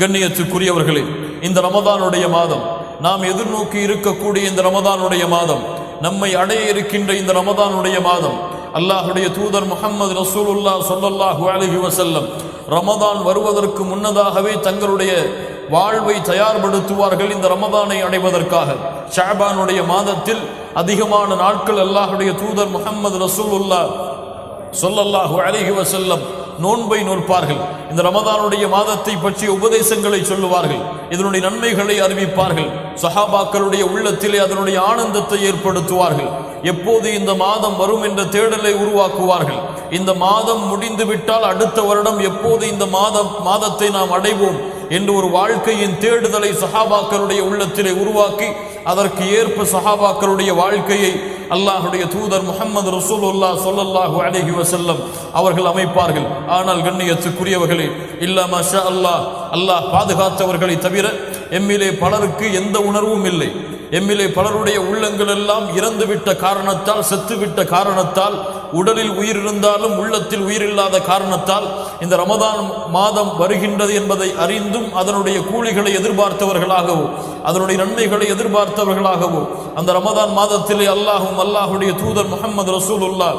கண்ணியத்துக்குரியவர்களே இந்த ரமதானுடைய மாதம் நாம் எதிர்நோக்கி இருக்கக்கூடிய இந்த ரமதானுடைய மாதம் நம்மை அடைய இருக்கின்ற இந்த ரமதானுடைய மாதம் அல்லாஹுடைய தூதர் முகமது ரசூலுல்லா சொல்லல்லாஹு அலஹி வசல்லம் ரமதான் வருவதற்கு முன்னதாகவே தங்களுடைய வாழ்வை தயார்படுத்துவார்கள் இந்த ரமதானை அடைவதற்காக. ஷாபானுடைய மாதத்தில் அதிகமான நாட்கள் அல்லாஹுடைய தூதர் முகமது ரசூலுல்லா சொல்லல்லாஹு அலஹி வசல்லம் நோன்பை நோற்பார்கள். இந்த ரமதானுடைய மாதத்தை பற்றிய உபதேசங்களை சொல்லுவார்கள். இதனுடைய நன்மைகளை அறிவிப்பார்கள். சஹாபாக்களுடைய உள்ளத்திலே அதனுடைய ஆனந்தத்தை ஏற்படுத்துவார்கள். எப்போது இந்த மாதம் வரும் என்ற தேடலை உருவாக்குவார்கள். இந்த மாதம் முடிந்துவிட்டால் அடுத்த வருடம் எப்போது இந்த மாதம் மாதத்தை நாம் அடைவோம் என்று ஒரு வாழ்க்கையின் தேடுதலை சஹாபாக்களுடைய உள்ளத்திலே உருவாக்கி அதற்கு ஏற்ப சஹாபாக்களுடைய வாழ்க்கையை அல்லாஹுடைய தூதர் முகமது ரசூலுல்லா சொல்லல்லாஹு அலஹி வசல்லம் அவர்கள் அமைப்பார்கள். ஆனால் கண்ணியத்துக்குரியவர்களே இல்லாம ஷா அல்லாஹ் அல்லாஹ் பாதுகாத்தவர்களை தவிர எம்மிலே பலருக்கு எந்த உணர்வும் இல்லை. எம்மிலே பலருடைய உள்ளங்கள் எல்லாம் இறந்துவிட்ட காரணத்தால் செத்துவிட்ட காரணத்தால் உடலில் உயிர் இருந்தாலும் உள்ளத்தில் உயிர் இல்லாத காரணத்தால் இந்த ரமதான் மாதம் வருகின்றது என்பதை அறிந்தும் அதனுடைய கூலிகளை எதிர்பார்த்தவர்களாகவோ அதனுடைய நன்மைகளை எதிர்பார்த்தவர்களாகவோ அந்த ரமதான் மாதத்திலே அல்லாஹும் அல்லாஹுடைய தூதர் முகமது ரசூலுல்லா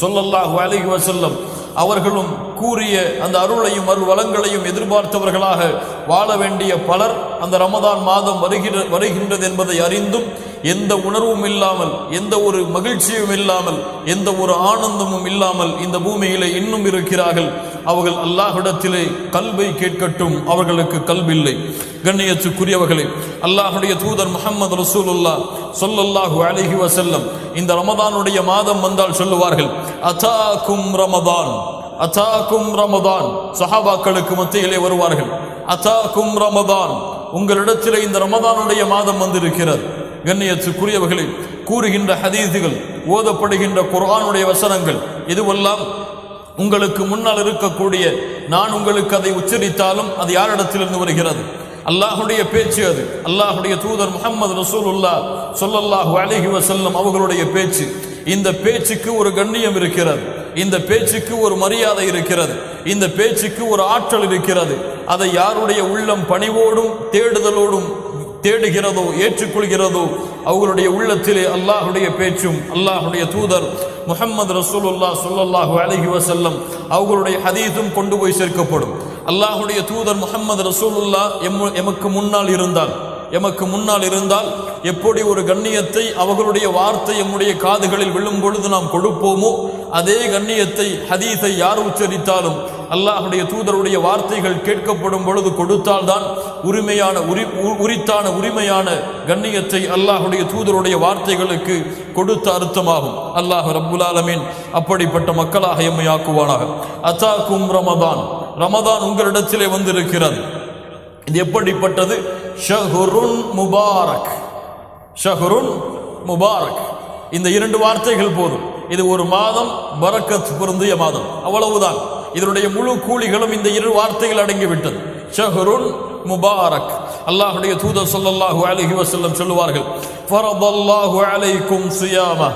சொல்லல்லாஹு அலைஹி வசல்லம் அவர்களும் கூறிய அந்த அருளையும் அருள் வளங்களையும் எதிர்பார்த்தவர்களாக வாழ வேண்டிய பலர் அந்த ரமதான் மாதம் வருகிற வருகின்றது என்பதை அறிந்தும் எந்த உணர்வும் இல்லாமல் எந்த ஒரு மகிழ்ச்சியும் இல்லாமல் எந்த ஒரு ஆனந்தமும் இல்லாமல் இந்த பூமியிலே இன்னும் இருக்கிறார்கள். அவர்கள் அல்லாஹிடத்திலே கல்வை கேட்கட்டும். அவர்களுக்கு கல்வில்லை. கண்ணியத்துக்குரியவர்களே அல்லாஹுடைய தூதர் முகமது ரசூலுல்லா சொல்லல்லாஹு அலைஹி வசல்லம் இந்த ரமதானுடைய மாதம் வந்தால் சொல்லுவார்கள் அதாக்கும் ரமதான் அதாக்கும் ரமதான். சஹாபாக்களுக்கு மத்தியிலே வருவார்கள் அதாக்கும் ரமதான். உங்களிடத்திலே இந்த ரமதானுடைய மாதம் வந்திருக்கிறது. கண்ணியத்துக்குரியவர்களை கூறுகின்ற ஹதீதுகள் ஓதப்படுகின்ற குர்ஆனுடைய வசனங்கள் இதுவெல்லாம் உங்களுக்கு முன்னால் இருக்கக்கூடிய நான் உங்களுக்கு அதை உச்சரித்தாலும் அது யாரிடத்திலிருந்து வருகிறது? அல்லாஹுடைய பேச்சு அது. அல்லாஹுடைய தூதர் முகமது ரசூலுல்லா சொல்லல்லாஹு அலஹி வசல்லம் அவர்களுடைய பேச்சு. இந்த பேச்சுக்கு ஒரு கண்ணியம் இருக்கிறது. இந்த பேச்சுக்கு ஒரு மரியாதை இருக்கிறது. இந்த பேச்சுக்கு ஒரு ஆற்றல் இருக்கிறது. அதை யாருடைய உள்ளம் பணிவோடும் தேடுதலோடும் தேடுகிறதோ ஏற்றுக்கொள்கிறதோ அவர்களுடைய உள்ளத்திலே அல்லாஹுடைய பேச்சும் அல்லாஹுடைய தூதர் முகமது ரசூலுல்லா சொல்லல்லாஹு அலஹி வசல்லம் அவர்களுடைய ஹதீதும் கொண்டு போய் சேர்க்கப்படும். அல்லாஹுடைய தூதர் முகமது ரசூலுல்லா எம் எமக்கு முன்னால் இருந்தால் எமக்கு முன்னால் இருந்தால் எப்படி ஒரு கண்ணியத்தை அவர்களுடைய வார்த்தை எம்முடைய காதுகளில் விழும் பொழுது நாம் கொடுப்போமோ அதே கண்ணியத்தை ஹதீஸை யார் உச்சரித்தாலும் அல்லாஹுடைய தூதருடைய வார்த்தைகள் கேட்கப்படும் பொழுது கொடுத்தால்தான் உரிமையான உரி உ- உரித்தான உரிமையான கண்ணியத்தை அல்லாஹுடைய தூதருடைய வார்த்தைகளுக்கு கொடுத்த அர்த்தமாகும். அல்லாஹ் ரப்புல் அப்படிப்பட்ட மக்களாக எம்மையாக்குவானாக அத்தாக்கும் ரமதான். ரமதான் உங்களிடத்திலே வந்திருக்கிறது. இது எப்படிப்பட்டது? ஷஹுருன் முபாரக். ஷஹுருன் முபாரக். இந்த இரண்டு வார்த்தைகள் போதும். இது ஒரு மாதம் பரக்கத் பொருந்திய மாதம். அவ்வளவுதான். இதனுடைய முழு கூலிகளும் இந்த இரு வார்த்தைகள் அடங்கிவிட்டது. ஷஹருன் முபாரக். அல்லாஹுடைய தூதர் சொல்லல்லாஹு அலஹி வசல்லம் சொல்லுவார்கள் ஃபரதல்லாஹு அலைக்கும் சியாமா.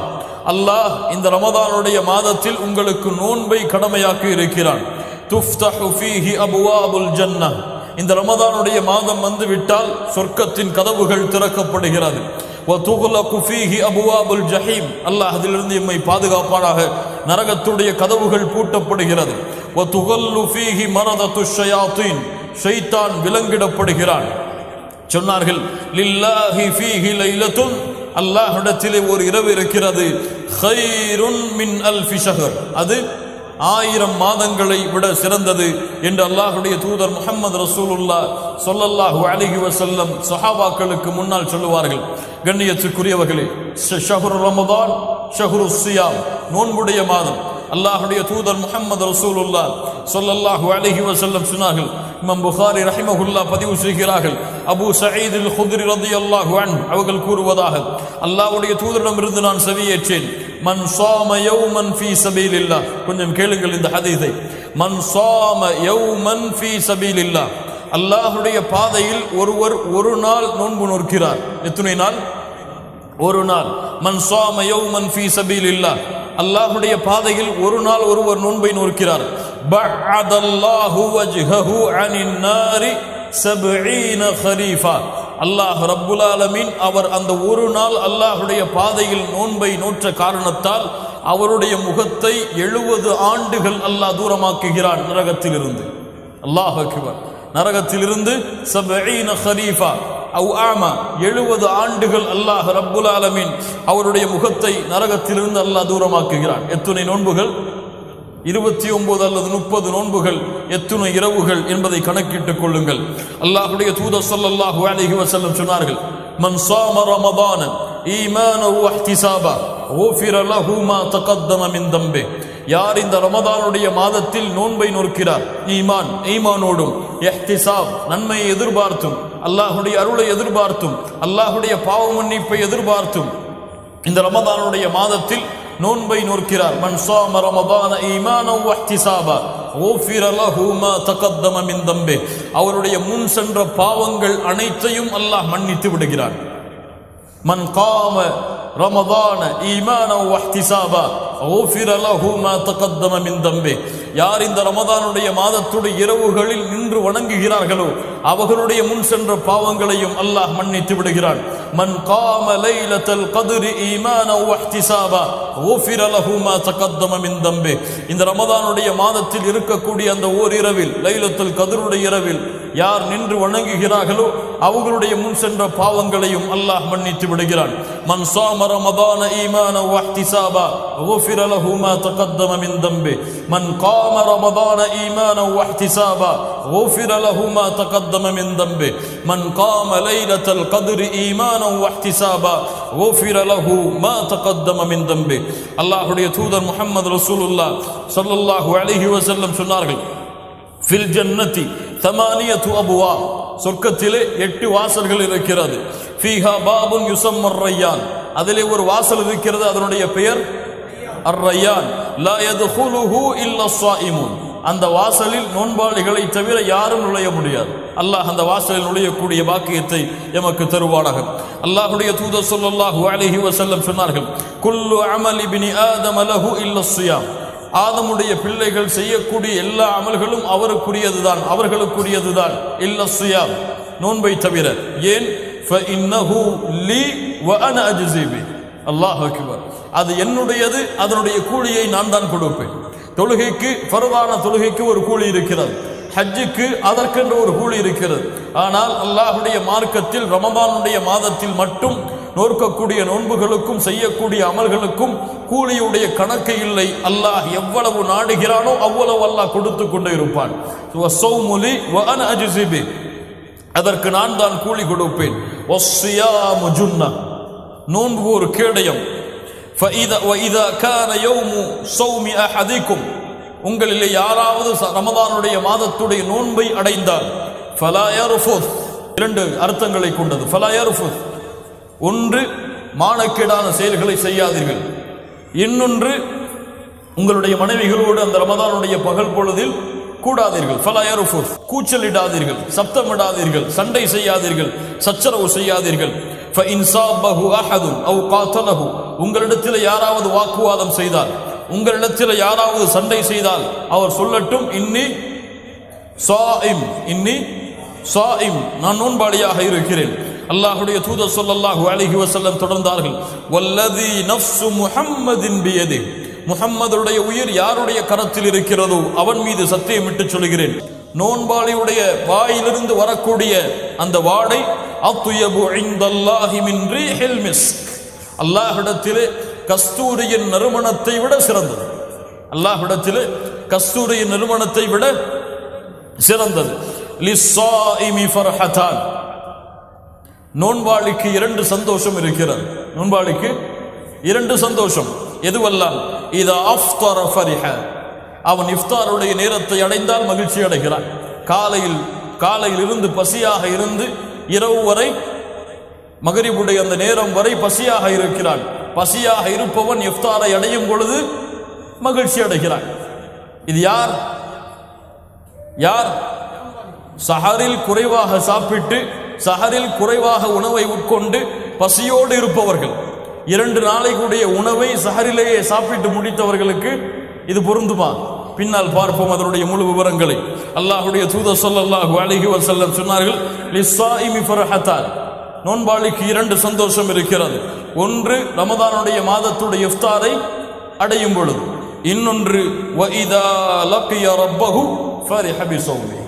அல்லாஹ் இந்த ரமதானுடைய மாதத்தில் உங்களுக்கு நோன்பை கடமையாக்கி இருக்கிறான். துஃப்தஹு ஃபீஹி அபுவாபுல் ஜன்னா இந்த ரமதானுடைய மாதம் வந்து விட்டால் சொர்க்கத்தின் கதவுகள் திறக்கப்படுகிறது. அபுவாபுல் ஜஹீம். அல்லாஹ் அதிலிருந்து எம்மை பாதுகாப்பானாக. நரகத்துடைய கதவுகள் பூட்டப்படுகிறது. மனத துஷயாத்தின் ஷைத்தான் விலங்கிடப்படுகிறான். சொன்னார்கள் லில்லாஹி ஃபீஹி லைலத்துன். அல்லாஹ்விடத்திலே ஒரு இரவு இருக்கிறது. ஹைருன் மின் அல்ஃபி அது ஆயிரம் மாதங்களை விட சிறந்தது என்று அல்லாஹுடைய தூதர் முஹம்மது ரசூலுல்லா சொல்லல்லாஹு அலிஹி வசல்லம் சஹாபாக்களுக்கு முன்னால் சொல்லுவார்கள். கண்ணியத்துக்குரியவர்களே ஷஹுர் ரமதான் ஷஹ்ரு சியாம் நோன்புடைய மாதம். அல்லாஹுடைய தூதர் முஹம்மது ரசூலுல்லா சொல்லல்லாஹு அலிஹி வசல்லம் சொன்னார்கள். இமாம் புகாரி ரஹிமஹுல்லா பதிவு செய்கிறார்கள். அபு சயீதில் ஹுதிரி ரதி ரலியல்லாஹு அவர்கள் கூறுவதாக அல்லாஹுடைய தூதரிடமிருந்து நான் செவியேற்றேன். மன் சாம யௌமன் ஃபீ சபீல் இல்லா கொஞ்சம் கேளுங்கள் இந்த ஹதீதை மன் சாம யௌமன் ஃபீ சபீல் இல்லா அல்லாஹுடைய பாதையில் ஒருவர் ஒரு நாள் நோன்பு நோக்கிறார் எத்தனை நாள்? ஒரு நாள். மன் சாம யௌமன் ஃபீ சபீல் இல்லா அல்லாஹுடைய பாதையில் ஒரு நாள் ஒருவர் நோன்பை நோக்கிறார் பஅதல்லாஹு வஜ்ஹஹு அனின் நாரி சபீன ஹரீஃபா அல்லாஹ் ரப்புலாலமின் அவர் அந்த ஒரு நாள் அல்லாஹுடைய பாதையில் நோன்பை நோற்ற காரணத்தால் அவருடைய முகத்தை எழுபது ஆண்டுகள் அல்லாஹ் தூரமாக்குகிறான் நரகத்திலிருந்து. அல்லாஹ் அக்பர். நரகத்திலிருந்து சபஈன ஹரீஃபா அவ் ஆமா எழுபது ஆண்டுகள் அல்லாஹ் ரப்புல் அலமின் அவருடைய முகத்தை நரகத்திலிருந்து அல்லாஹ் தூரமாக்குகிறான். எத்துணை நோன்புகள்? இருபத்தி ஒன்பது அல்லது முப்பது நோன்புகள் எத்தனை இரவுகள் என்பதை கணக்கிட்டுக் கொள்ளுங்கள். அல்லாஹுடைய தூதர் சொல்லல்லாஹு அலஹி வசல்லம் சொன்னார்கள் மன் சாம ரமதான ஈமானஹு அஹ்திசாபா ஓஃபிர லஹு மா தகத்தம மின் தம்பே. யார் இந்த ரமதானுடைய மாதத்தில் நோன்பை நோக்கிறார் ஈமான் ஈமானோடும் எஹ்திசாப் நன்மையை எதிர்பார்த்தும் அல்லாஹுடைய அருளை எதிர்பார்த்தும் அல்லாஹுடைய பாவ மன்னிப்பை எதிர்பார்த்தும். இந்த ரமதானுடைய மாதத்தில் நோன்பை நோக்கிறார். மன் சாம ரமதான ஈமானம் வஹ்திசாபா ஓஃபிர லஹு தகத்தம மின் தம்பே. அவருடைய முன் சென்ற பாவங்கள் அனைத்தையும் அல்லாஹ் மன்னித்து விடுகிறான். மன் காம ரமதான ஈமானம் வஹ்திசாபா ஓஃபிர லஹு தகத்தம மின் தம்பே. யார் இந்த ரமதானுடைய மாதத்துடைய இரவுகளில் நின்று வணங்குகிறார்களோ அவர்களுடைய முன் சென்ற பாவங்களையும் அல்லாஹ் மன்னித்து விடுகிறான். மன் காம லைலத்தல் கதுரி ஈமான வஹ்திசாபா ஓஃபிர லஹு மா தகத்தம மின் தம்பே இந்த ரமதானுடைய மாதத்தில் இருக்கக்கூடிய அந்த ஓரிரவில் லைலத்துல் கதருடைய இரவில் யார் நின்று வணங்குகிறார்களோ அவர்களுடைய முன் சென்ற பாவங்களையும் அல்லாஹ் மன்னித்து விடுகிறான் மன் சாம ரமதான ஈமான வஹ்திசாபா غفر له ما تقدم من ذنبه من قام رمضان ايمانا واحتسابا غفر له ما تقدم من ذنبه من قام ليله القدر ايمانا واحتسابا غفر له ما تقدم من ذنبه அல்லாஹ்வுடைய தூதர் முஹம்மது ரசூலுல்லாஹ் ஸல்லல்லாஹு அலைஹி வஸல்லம் சொன்னார்கள் ஃபில் ஜன்னதி தமானியத்து அபுவா சொர்க்கத்திலே எட்டு வாசல்கள் இருக்கிறது ஃபீஹா பாபுன் யுசம்மர் ரையான் அதிலே ஒரு வாசல் இருக்கிறது அதனுடைய பெயர் அர் ரையான் லா யதுகுலுஹு இல்ல ஸாயிமுன் அந்த வாசலில் நோன்பாளிகளை தவிர யாரும் நுழைய முடியாது. அல்லாஹ் அந்த வாசலில் நுழையக்கூடிய பாக்கியத்தை எமக்கு தருவானாக. அல்லாஹுடைய தூதர் சொல்லல்லாஹு அலஹி வசல்லம் சொன்னார்கள் குல்லு அமல் இபினி ஆதம் அலஹு இல்லஸ்யாம் ஆதமுடைய பிள்ளைகள் செய்யக்கூடிய எல்லா அமல்களும் அவருக்குரியதுதான் அவர்களுக்குரியதுதான். இல்ல சுயா நோன்பை தவிர. ஏன்? அல்லாஹ் அது என்னுடையது அதனுடைய கூலியை நான் தான் கொடுப்பேன். தொழுகைக்கு ஃபர்தான தொழுகைக்கு ஒரு கூலி இருக்கிறது. ஹஜ்ஜுக்கு அதற்கென்று ஒரு கூலி இருக்கிறது. ஆனால் அல்லாஹுடைய மார்க்கத்தில் ரமபானுடைய மாதத்தில் மட்டும் நோற்கக்கூடிய நோன்புகளுக்கும் செய்யக்கூடிய அமல்களுக்கும் கூலியுடைய கணக்கு இல்லை. அல்லாஹ் எவ்வளவு நாடுகிறானோ அவ்வளவு அல்லாஹ் கொடுத்து கொண்டே இருப்பான். வ அதற்கு நான் தான் கூலி கொடுப்பேன். நோன்பு ஒரு கேடயம். உங்களிலே யாராவது ச- ரமதானுடைய மாதத்துடைய நோன்பை அடைந்தால் இரண்டு அர்த்தங்களை கொண்டது. ஒன்று மானக்கேடான செயல்களை செய்யாதீர்கள். இன்னொன்று உங்களுடைய மனைவிகளோடு அந்த ரமதானுடைய பகல் பொழுதில் கூடாதீர்கள். ஃபலா கூச்சலிடாதீர்கள். சப்தமிடாதீர்கள். சண்டை செய்யாதீர்கள். சச்சரவு செய்யாதீர்கள். உங்களிடத்தில் யாராவது வாக்குவாதம் செய்தால் உங்களிடத்தில் யாராவது சண்டை செய்தால் அவர் சொல்லட்டும் இன்னி சாயிம் இன்னி சாயிம் நான் நோன்பாளியாக இருக்கிறேன். அல்லாஹுடைய தூதர் சொல்லல்லாஹு அழகி வசல்லம் தொடர்ந்தார்கள் வல்லதி நஃப்சு முஹம்மதின் முகம்மதுடைய உயிர் யாருடைய கரத்தில் இருக்கிறதோ அவன் மீது சத்தியம் சொல்கிறேன் நோன்பாளியுடைய வாயிலிருந்து வரக்கூடிய அந்த வாடை அத்துயபு இந்தல்லாஹி மின் ரீஹில் மிஸ்க். அல்லாஹ்விடத்திலே கஸ்தூரியின் நறுமணத்தை விட சிறந்தது. அல்லாஹிடத்திலே கஸ்தூரியின் நறுமணத்தை விட சிறந்தது. லிஸ்ஸாயிமி ஃபர்ஹதான் நோன்பாளிக்கு இரண்டு சந்தோஷம் இருக்கிறது. நோன்பாளிக்கு இரண்டு சந்தோஷம். எதுவெல்லாம்? இது அஃப்தர ஃபரிஹ. அவன் இஃப்தாருடைய நேரத்தை அடைந்தால் மகிழ்ச்சி அடைகிறான். காலையில் காலையில் இருந்து பசியாக இருந்து இரவு வரை மகரிபுடைய அந்த நேரம் வரை பசியாக இருக்கிறான் பசியாக இருப்பவன் இஃப்தாரை அடையும் பொழுது மகிழ்ச்சி அடைகிறான் இது யார்? யார்? சஹரில் குறைவாக சாப்பிட்டு சஹரில் குறைவாக உணவை உட்கொண்டு பசியோடு இருப்பவர்கள். இரண்டு நாளைக்குடைய உணவை சஹரிலேயே சாப்பிட்டு முடித்தவர்களுக்கு இது பொருந்துமா? பின்னால் பார்ப்போம் அதனுடைய முழு விவரங்களை. அல்லாஹுடைய தூத ஸல்லல்லாஹு அழகி வசல்லம் சொன்னார்கள் லிஸ்ஸாயிமி ஃபர்ஹத்தான். நோன்பாளிக்கு இரண்டு சந்தோஷம் இருக்கிறது. ஒன்று ரமதானுடைய மாதத்துடைய இஃப்தாரை அடையும் பொழுது. இன்னொன்று வஇதா லக்கிய ரப்பஹு ஃபரிஹ பிஸௌமி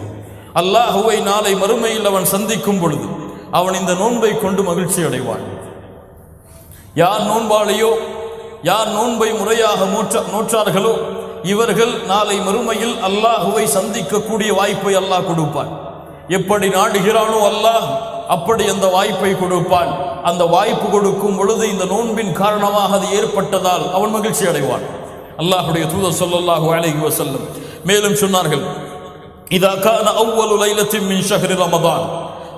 அல்லாஹுவை நாளை மறுமையில் அவன் சந்திக்கும் பொழுது அவன் இந்த நோன்பை கொண்டு மகிழ்ச்சி அடைவான். யார் நோன்பாளையோ யார் நோன்பை முறையாக நோற்ற நோற்றார்களோ இவர்கள் நாளை மறுமையில் அல்லாஹுவை சந்திக்கக்கூடிய வாய்ப்பை அல்லாஹ் கொடுப்பான். எப்படி நாடுகிறானோ அல்லாஹ் அப்படி அந்த வாய்ப்பை கொடுப்பான். அந்த வாய்ப்பு கொடுக்கும் பொழுது இந்த நோன்பின் காரணமாக அது ஏற்பட்டதால் அவன் மகிழ்ச்சி அடைவான். அல்லாஹுடைய தூதர் சொல்லல்லாஹு அழகி வசல்லம் மேலும் சொன்னார்கள் இதா கான லைலத்தின் மின் ரமதான்.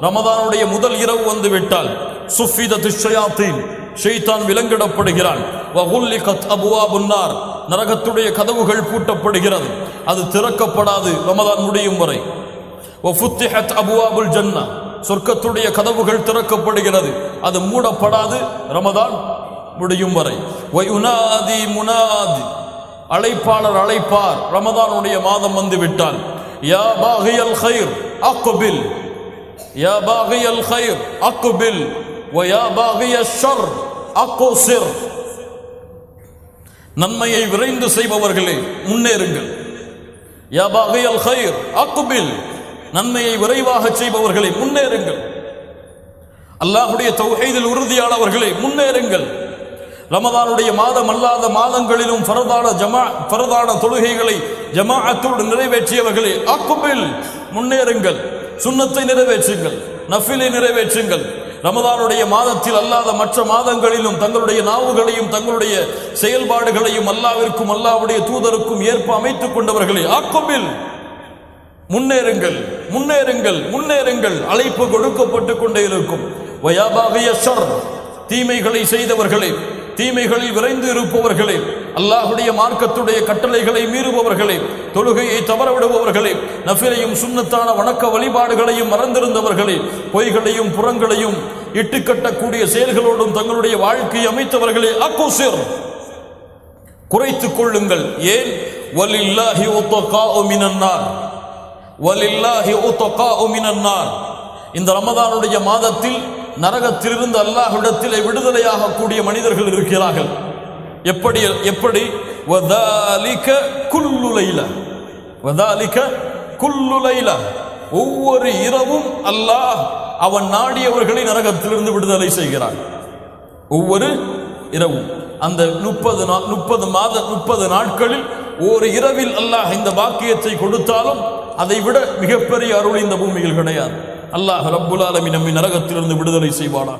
ரமதானுடைய முதல் இரவு வந்து விட்டால் சுஃபித ஷயாத்தீன் ஷெய்தான் விலங்கிடப்படுகிறான். வகுல்லிகத் அபுவாபுன்னார் நரகத்துடைய கதவுகள் பூட்டப்படுகிறது. அது திறக்கப்படாது. ரமதான் முடியும் வரை. அபுவாபுல் ஜன்னா. சொர்க்கத்துடைய கதவுகள் திறக்கப்படுகிறது. அது மூடப்படாது. ரமதான் முடியும் வரை. உனாதி முனாதி. அழைப்பாளர் அழைப்பார். ரமதானுடைய மாதம் வந்து விட்டால் யா பாகியல் ஹைர் அக்குபில் யா பாகியல் ஹைர் அக்குபில் வயா பாகிய ஷர் அக்கோசிர். நன்மையை விரைந்து செய்பவர்களே முன்னேறுங்கள். யாபாகை அல் ஹைர் அக்குபில். நன்மையை விரைவாக செய்பவர்களை முன்னேறுங்கள். அல்லாஹுடைய தொகைதில் உறுதியானவர்களை முன்னேறுங்கள். ரமதானுடைய மாதம் அல்லாத மாதங்களிலும் பரதான ஜமா பரதான தொழுகைகளை ஜமாஅத்தோடு நிறைவேற்றியவர்களே அக்குபில். முன்னேறுங்கள். சுண்ணத்தை நிறைவேற்றுங்கள். நஃபிலை நிறைவேற்றுங்கள். ரமதானுடைய மாதத்தில் அல்லாத மற்ற மாதங்களிலும் தங்களுடைய நாவுகளையும் தங்களுடைய செயல்பாடுகளையும் அல்லாவிற்கும் அல்லாவுடைய தூதருக்கும் ஏற்ப அமைத்துக் கொண்டவர்களை அக்குபில் முன்னேறுங்கள் முன்னேறுங்கள் முன்னேறுங்கள். அழைப்பு கொடுக்கப்பட்டு கொண்டே இருக்கும். தீமைகளை செய்தவர்களே தீமைகளில் விரைந்து இருப்பவர்களே அல்லாஹுடைய மார்க்கத்துடைய கட்டளைகளை மீறுபவர்களே தொழுகையை தவறவிடுபவர்களே நஃபிலையும் சுண்ணத்தான வணக்க வழிபாடுகளையும் மறந்திருந்தவர்களே பொய்களையும் புறங்களையும் இட்டுக்கட்டக்கூடிய செயல்களோடும் தங்களுடைய வாழ்க்கையை அமைத்தவர்களே அக்குசிர். குறைத்துக் கொள்ளுங்கள். ஏன்? வலில்லாஹி உத்தகாஉ மினன்னார். வலில்லாஹி உத்தகாஉ மினன்னார். இந்த ரமதானுடைய மாதத்தில் நரகத்திலிருந்து அல்லாஹ்விடத்திலே விடுதலையாக கூடிய மனிதர்கள் இருக்கிறார்கள். எப்படி எப்படி? வதாலிக குல்லு லைல. வதாலிக ஒவ்வொரு இரவும் அல்லாஹ் அவன் நாடியவர்களை நரகத்திலிருந்து விடுதலை செய்கிறான். ஒவ்வொரு இரவும். அந்த முப்பது முப்பது மாத முப்பது நாட்களில் ஒரு இரவில் அல்லாஹ் இந்த வாக்கியத்தை கொடுத்தாலும் அதை விட மிகப்பெரிய அருள் இந்த பூமியில் கிடையாது. அல்லாஹ் ரப்புல் ஆலமி நம்மை நரகத்திலிருந்து விடுதலை செய்வானா?